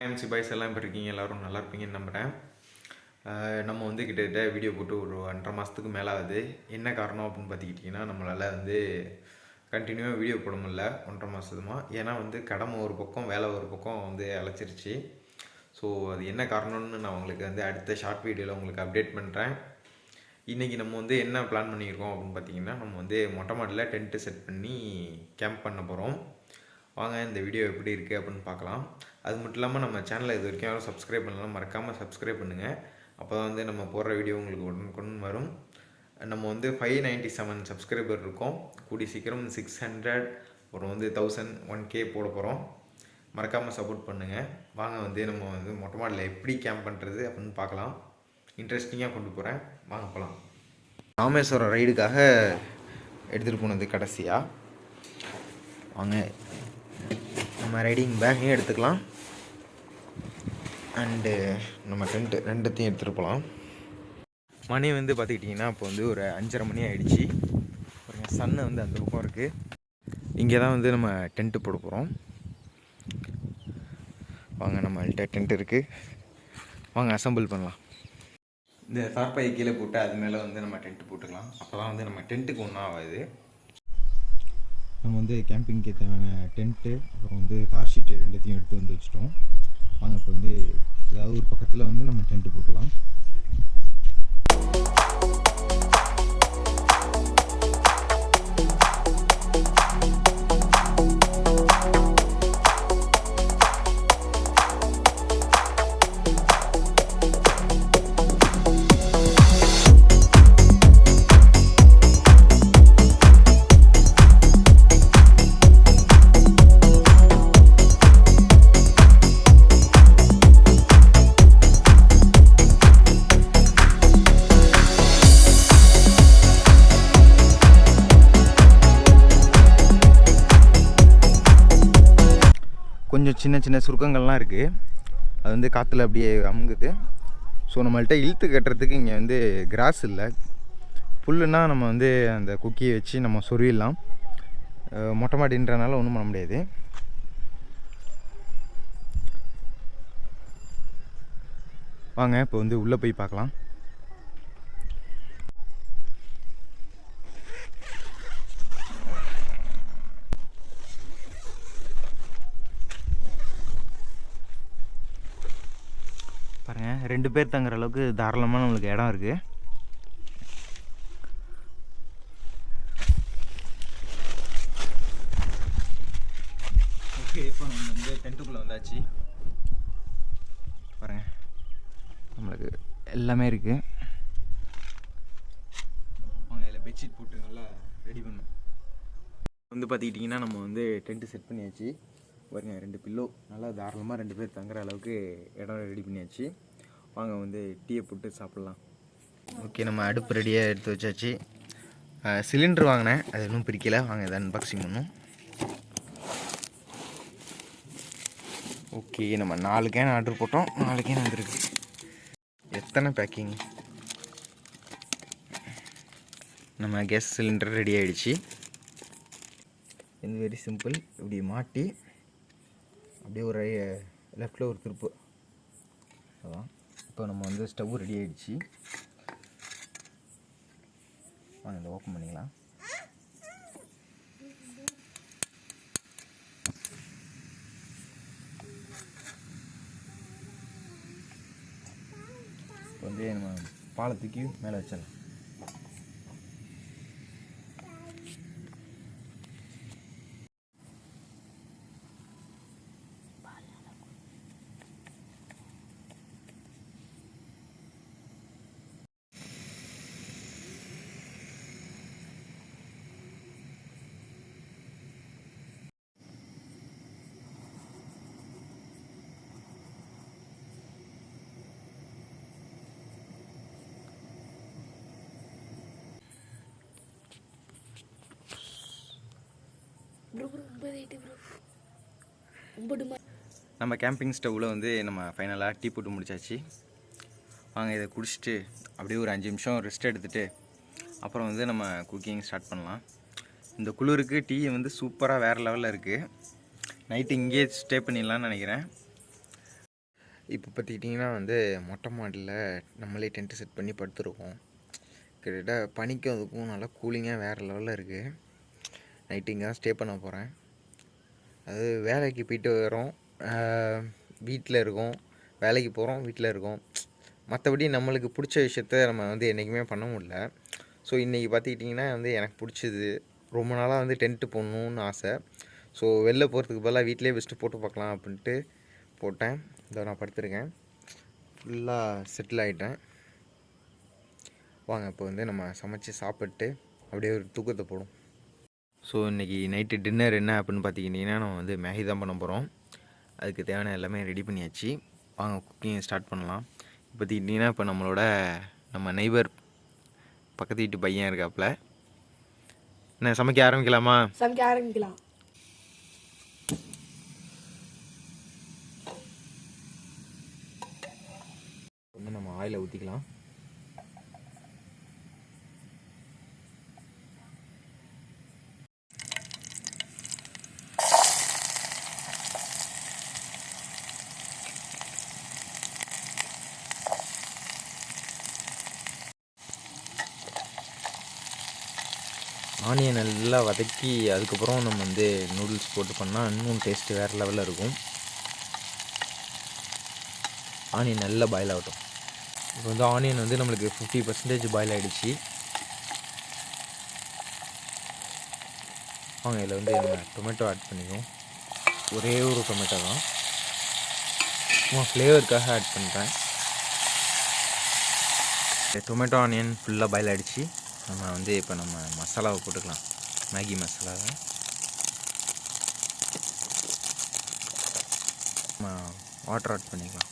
MC boys எல்லாம் இப்போ இருக்கீங்க? எல்லோரும் நல்லா இருப்பீங்கன்னு நம்புகிறேன் நம்ம வந்து கிட்டத்தட்ட வீடியோ போட்டு ஒரு ஒன்றரை மாதத்துக்கு மேலே ஆகுது என்ன காரணம் அப்படின்னு பார்த்துக்கிட்டிங்கன்னா நம்மளால் வந்து கண்டினியூவாக வீடியோ போட முடில ஒன்றரை மாதத்துமா ஏன்னா வந்து கடமை ஒரு பக்கம் வேலை ஒரு பக்கம் வந்து அழைச்சிருச்சு ஸோ அது என்ன காரணம்னு நான் உங்களுக்கு வந்து அடுத்த ஷார்ட் வீடியோவில் உங்களுக்கு அப்டேட் பண்ணுறேன் இன்றைக்கி நம்ம வந்து என்ன பிளான் பண்ணியிருக்கோம் அப்படின்னு பார்த்தீங்கன்னா நம்ம வந்து மொட்டை மாடியில் டென்ட்டு செட் பண்ணி கேம்ப் பண்ண போகிறோம் வாங்க இந்த வீடியோ எப்படி இருக்குது அப்படின்னு பார்க்கலாம். அது மட்டும் இல்லாமல் நம்ம சேனலை இது வரைக்கும் யாரும் சப்ஸ்கிரைப் பண்ணலாம் மறக்காமல் சப்ஸ்கிரைப் பண்ணுங்கள் அப்போ தான் வந்து நம்ம போடுற வீடியோ உங்களுக்கு உடனுக்குடன் வரும். நம்ம வந்து ஃபைவ் நைன்ட்டி செவன் சப்ஸ்கிரைபர் இருக்கோம். கூடி சீக்கிரம் சிக்ஸ் ஹண்ட்ரட் அப்புறம் வந்து தௌசண்ட் ஒன் கே போட போகிறோம் மறக்காமல் சப்போர்ட் பண்ணுங்கள் வாங்க வந்து நம்ம வந்து மொட்டை மாடலில் எப்படி கேம்ப் பண்ணுறது அப்படின்னு பார்க்கலாம். இன்ட்ரெஸ்டிங்காக கொண்டு போகிறேன் வாங்க போகலாம் ராமேஸ்வரம் ரைடுக்காக எடுத்துகிட்டு போனது கடைசியாக வாங்க நம்ம ரைடிங் பேக்கையும் எடுத்துக்கலாம். அண்டு நம்ம டென்ட்டு ரெண்டுத்தையும் எடுத்துகிட்டு போகலாம் மணி வந்து பார்த்துக்கிட்டிங்கன்னா இப்போ வந்து ஒரு அஞ்சரை மணி ஆகிடுச்சி ஒரு சன்னு வந்து அந்த பக்கம் இருக்குது இங்கே தான் வந்து நம்ம டென்ட்டு போட போகிறோம் வாங்க நம்மள்கிட்ட டென்ட் இருக்குது வாங்க அசம்பிள் பண்ணலாம். இந்த தார்பாயை கீழே போட்டு அது மேலே வந்து நம்ம டென்ட் போட்டுக்கலாம். அப்போ தான் வந்து நம்ம டென்ட்டுக்கு ஒன்றும் ஆகாது. நம்ம வந்து கேம்பிங்க்கு தேவையான டென்ட்டு அப்புறம் வந்து கார் ஷீட்டு ரெண்டுத்தையும் எடுத்து வந்து வச்சிட்டோம். நாங்கள் இப்போ வந்து ஏதாவது ஒரு பக்கத்தில் வந்து நம்ம டென்ட்டு போட்டுக்கலாம். சின்ன சின்ன சுருக்கங்கள்லாம் இருக்குது அது வந்து காற்றுல அப்படியே அமுங்குது. ஸோ நம்மள்கிட்ட இழுத்து கட்டுறதுக்கு இங்கே வந்து கிராஸ் இல்லை. புல்லுனா நம்ம வந்து அந்த குக்கியை வச்சு நம்ம சொருவிடலாம் மொட்டை மாடின்றனால ஒன்றும் பண்ண முடியாது. வாங்க இப்போ வந்து உள்ளே போய் பார்க்கலாம். பாருங்க. ரெண்டு பேர் தங்குற அளவுக்கு தாராளமாக நம்மளுக்கு இடம் இருக்குது ஓகே இப்போ நம்ம வந்து டென்ட்டுக்குள்ளே வந்தாச்சு. பாருங்க. நம்மளுக்கு எல்லாமே இருக்குது வாங்க இதில் பெட்ஷீட் போட்டு நல்லா ரெடி பண்ணோம் வந்து பார்த்துக்கிட்டிங்கன்னா நம்ம வந்து டென்ட்டு செட் பண்ணியாச்சு. பாருங்க ரெண்டு பில்லோ நல்லா தாராளமாக ரெண்டு பேர் தங்குற அளவுக்கு இடம் ரெடி பண்ணியாச்சு. வாங்க வந்து டீயை போட்டு சாப்பிட்லாம். ஓகே நம்ம அடுப்பு ரெடியாக எடுத்து வச்சாச்சு. சிலிண்டர் வாங்கினேன். அது இன்னும் பிரிக்கலை வாங்க இதை அன்பாக்சிங் பண்ணும் ஓகே நம்ம நாலு கேன் ஆர்டர் போட்டோம். நாலு கேன் வந்துருக்கு. எத்தனை பேக்கிங் நம்ம கேஸ் சிலிண்டர் ரெடி ஆகிடுச்சு இது வெரி சிம்பிள் இப்படி மாட்டி அப்படியே ஒரு லெஃப்டில் ஒரு திருப்பு. அதான். இப்போ நம்ம வந்து ஸ்டவ் ரெடி ஆகிடுச்சு வாங்க இதை ஓப்பன் பண்ணிக்கலாம். இப்போ வந்து நம்ம பாலத்துக்கு மேலே வச்சிடலாம். நம்ம கேம்பிங் ஸ்டவ்வில் வந்து நம்ம ஃபைனலாக டீ போட்டு முடிச்சாச்சு. வாங்க இதை குடிச்சிட்டு அப்படியே ஒரு அஞ்சு நிமிஷம் ரெஸ்ட் எடுத்துகிட்டு அப்புறம் வந்து நம்ம குக்கிங் ஸ்டார்ட் பண்ணலாம். இந்த குளிருக்கு டீ வந்து சூப்பராக வேறு லெவலில் இருக்குது நைட்டு இங்கேயே ஸ்டே பண்ணிடலாம்னு நினைக்கிறேன். இப்போ பார்த்துக்கிட்டிங்கன்னா வந்து மொட்டை மாடியில் நம்மளே டென்ட்டு செட் பண்ணி படுத்துருக்கோம். கிட்டத்தட்ட பனிக்கும் அதுக்கும் நல்லா கூலிங்காக வேறு லெவலில் இருக்குது நைட்டு இங்கே தான் ஸ்டே பண்ண போகிறேன். அது வேலைக்கு போயிட்டு வரோம். வீட்டில் இருக்கோம். வேலைக்கு போகிறோம் வீட்டில் இருக்கோம். மற்றபடி நம்மளுக்கு பிடிச்ச விஷயத்த நம்ம வந்து என்றைக்குமே பண்ண முடில ஸோ இன்றைக்கி பார்த்துக்கிட்டிங்கன்னா வந்து எனக்கு பிடிச்சது. ரொம்ப நாளாக வந்து டென்ட்டு போடணுன்னு ஆசை. ஸோ வெளில போகிறதுக்கு பதிலாக வீட்டிலே பெஸ்ட்டு போட்டு பார்க்கலாம் அப்படின்ட்டு போட்டேன். இதோ நான் படுத்திருக்கேன். ஃபுல்லாக செட்டில் ஆகிட்டேன் வாங்க இப்போ வந்து நம்ம சமைச்சு சாப்பிட்டு அப்படியே ஒரு தூக்கத்தை போடும் ஸோ இன்றைக்கி நைட்டு டின்னர் என்ன அப்படின்னு பார்த்துக்கிட்டிங்கன்னா நம்ம வந்து மேகி தான் பண்ண போகிறோம் அதுக்கு தேவையான எல்லாமே ரெடி பண்ணியாச்சு. வாங்க குக்கிங் ஸ்டார்ட் பண்ணலாம். இப்போ பார்த்துக்கிட்டிங்கன்னா இப்போ நம்மளோட நம்ம நெய்பர் பக்கத்து வீட்டு பையன் இருக்காப்புல என்ன சமைக்க ஆரம்பிக்கலாமா? சமைக்க ஆரம்பிக்கலாம். வந்து நம்ம ஆயிலை ஊற்றிக்கலாம் ஆனியன் நல்லா வதக்கி அதுக்கப்புறம் நம்ம வந்து நூடுல்ஸ் போட்டு பண்ணால் இன்னும் டேஸ்ட்டு வேறு லெவலில் இருக்கும். ஆனியன் நல்லா பாயில் ஆகட்டும். இப்போ வந்து ஆனியன் வந்து நம்மளுக்கு ஃபிஃப்டி பர்சன்டேஜ் பாயில் ஆகிடுச்சு வாங்க இதில் வந்து நம்ம டொமேட்டோ ஆட் பண்ணிக்குவோம். ஒரே ஒரு டொமேட்டோ தான். சும்மா ஃப்ளேவருக்காக ஆட் பண்ணுறேன் டொமேட்டோ ஆனியன் ஃபுல்லாக பாயில் ஆகிடுச்சு நம்ம வந்து இப்போ நம்ம மசாலாவை போட்டுக்கலாம். மேகி மசாலாவை. நம்ம வாட்டர் ஆட் பண்ணிக்கலாம்.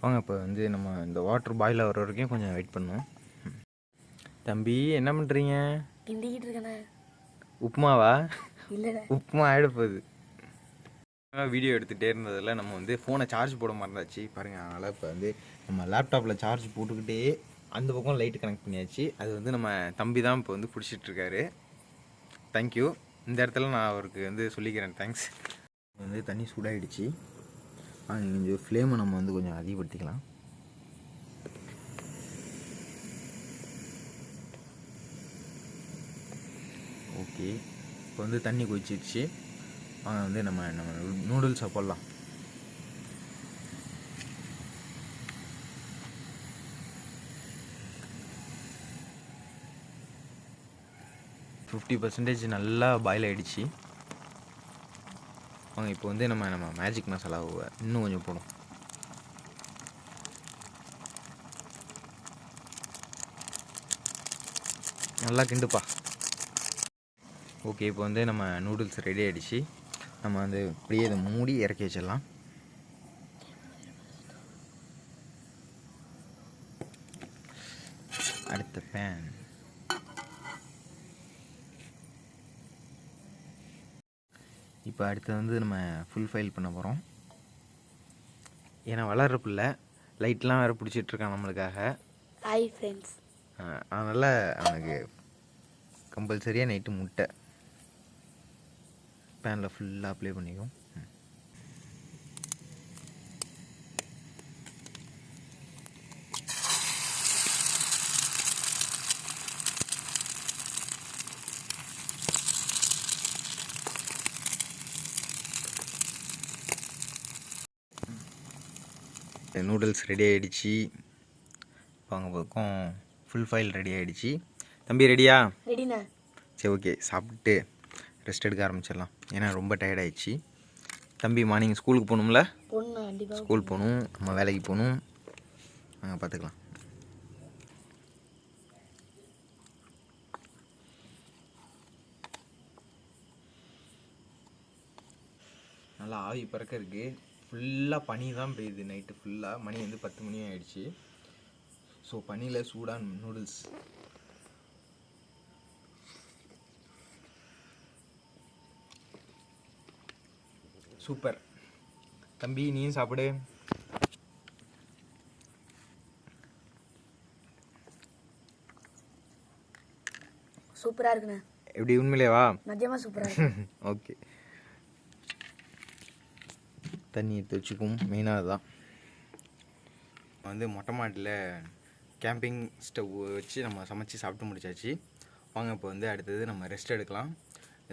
வாங்க இப்போ வந்து நம்ம இந்த வாட்டர் பாயில் ஆகிற வரைக்கும் கொஞ்சம் வெயிட் பண்ணுவோம். தம்பி என்ன பண்ணுறீங்க கிண்டிக்கிட்டு இருக்கேண்ணே உப்புமாவா? உப்புமா ஆகிட போகுது. வீடியோ எடுத்துகிட்டே இருந்ததில் நம்ம வந்து ஃபோனை சார்ஜ் போட மறந்தாச்சு. பாருங்கள் அதனால் இப்போ வந்து நம்ம லேப்டாப்பில் சார்ஜ் போட்டுக்கிட்டே அந்த பக்கம் லைட்டு கனெக்ட் பண்ணியாச்சு. அது வந்து நம்ம தம்பி தான் இப்போ வந்து பிடிச்சிட்ருக்காரு தேங்க்யூ இந்த இடத்துல நான் அவருக்கு வந்து சொல்லிக்கிறேன். தேங்க்ஸ் வந்து தண்ணி சூடாயிடுச்சு. கொஞ்சம் ஃப்ளேமை நம்ம வந்து கொஞ்சம் அதிகப்படுத்திக்கலாம். ஓகே இப்போ வந்து தண்ணி கொதிச்சிருச்சு வாங்க வந்து நம்ம நம்ம நூடுல்ஸை போடலாம். ஃபிஃப்டி பர்சன்டேஜ் நல்லா பாயில் ஆகிடுச்சு வாங்க இப்போ வந்து நம்ம நம்ம மேஜிக் மசாலாவை இன்னும் கொஞ்சம் போடும் நல்லா கிண்டுப்பா. ஓகே இப்போ வந்து நம்ம நூடுல்ஸ் ரெடி ஆகிடுச்சு நம்ம வந்து அப்படியே இதை மூடி இறக்கி வச்சிடலாம். அடுத்த பேன் இப்போ அடுத்து வந்து நம்ம ஃபுல் ஃபைல் பண்ண போகிறோம் ஏன்னா வளர்ற பிள்ளை லைட்லாம் வேறு பிடிச்சிட்ருக்கான் நம்மளுக்காக. ஹாய் ஃப்ரெண்ட்ஸ் அதனால் அவனுக்கு கம்பல்சரியாக நைட்டு முட்டை. பேனில் ஃபுல்லாக அப்ளை பண்ணிக்கும். நூடுல்ஸ் ரெடி ஆகிடுச்சு வாங்க பக்கம் ஃபுல் ஃபைல் ரெடி ஆகிடுச்சு தம்பி ரெடியா சரி ஓகே சாப்பிட்டு ரெஸ்ட் எடுக்க ஆரம்பிச்சிடலாம். ஏன்னா ரொம்ப tired ஆயிடுச்சு. தம்பி மார்னிங் ஸ்கூலுக்கு போகணும்ல? ஸ்கூல் போகணும் நம்ம வேலைக்கு போகணும். நாங்கள் பார்த்துக்கலாம். நல்லா ஆவி பறக்க இருக்கு. ஃபுல்லாக பனி தான் பெய்யுது நைட்டு ஃபுல்லாக மணி வந்து பத்து மணி ஆயிடுச்சு. ஸோ பனியில் சூடான நூடுல்ஸ் சூப்பர். தம்பி நீயும் சாப்பிடு. சூப்பராக இருக்குண்ணே. எப்படி உண்மையிலேவா? நிஜமாக சூப்பராக இருக்கு. ஓகே. தண்ணி எடுத்து வச்சுக்குவோம். மெயினாக அதுதான். வந்து மொட்டை மாடியில் கேம்பிங் ஸ்டவ் வச்சு நம்ம சமைச்சு சாப்பிட்டு முடிச்சாச்சு. வாங்க இப்போ வந்து அடுத்தது நம்ம ரெஸ்ட் எடுக்கலாம்.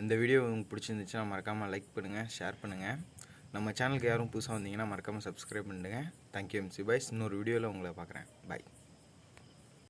இந்த வீடியோ உங்களுக்கு பிடிச்சிருந்துச்சுன்னா மறக்காமல் லைக் பண்ணுங்கள் ஷேர் பண்ணுங்கள் நம்ம சேனலுக்கு யாரும் புதுசாக வந்தீங்கன்னா மறக்காமல் சப்ஸ்கிரைப் பண்ணிடுங்க. தேங்க்யூ எம்சி பாய்ஸ் இன்னொரு வீடியோவில் உங்களை பார்க்குறேன். பாய்